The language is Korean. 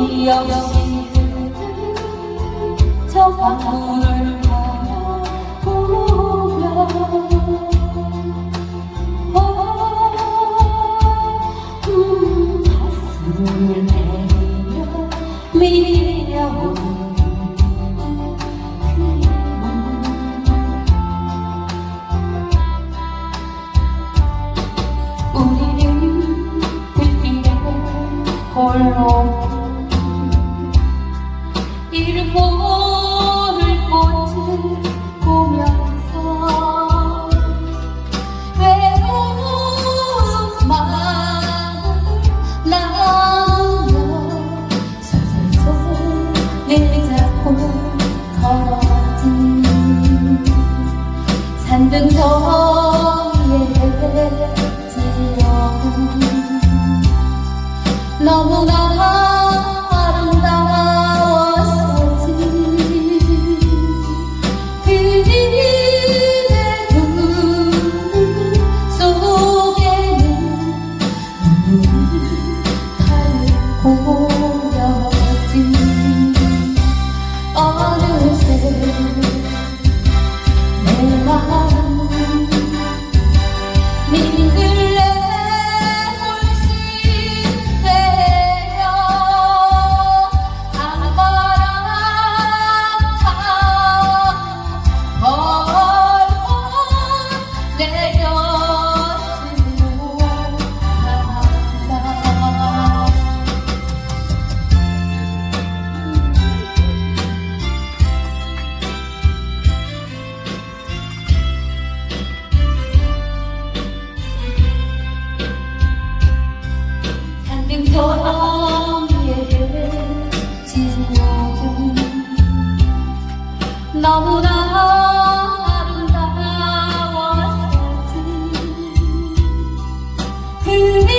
소리 없이 저 강물을 바라보며 아, 음, 가슴을 내며 밀려오는 우리는 들길에 홀로 걸어진 산등성이의 지렁 너무나 너무나 아름다웠을지 그대